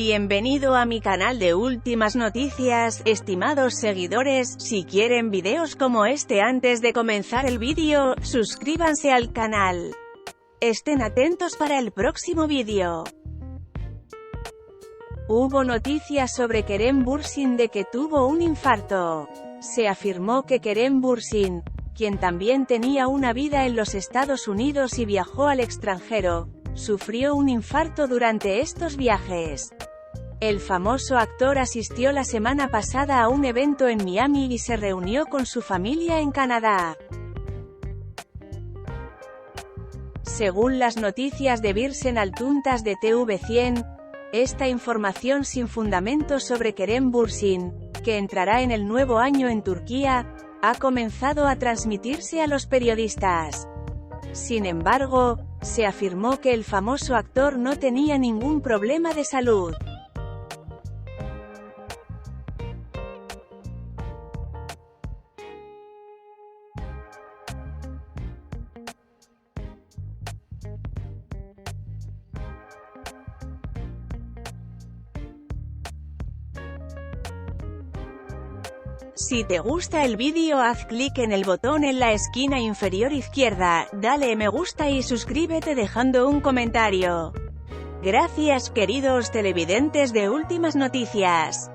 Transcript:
Bienvenido a mi canal de últimas noticias, estimados seguidores, si quieren videos como este antes de comenzar el vídeo, suscríbanse al canal. Estén atentos para el próximo vídeo. Hubo noticias sobre Kerem Bursin de que tuvo un infarto. Se afirmó que Kerem Bursin, quien también tenía una vida en los Estados Unidos y viajó al extranjero, sufrió un infarto durante estos viajes. El famoso actor asistió la semana pasada a un evento en Miami y se reunió con su familia en Canadá. Según las noticias de Birsen Altuntas de TV100, esta información sin fundamento sobre Kerem Bursin, que entrará en el nuevo año en Turquía, ha comenzado a transmitirse a los periodistas. Sin embargo, se afirmó que el famoso actor no tenía ningún problema de salud. Si te gusta el vídeo haz clic en el botón en la esquina inferior izquierda, dale me gusta y suscríbete dejando un comentario. Gracias queridos televidentes de Últimas Noticias.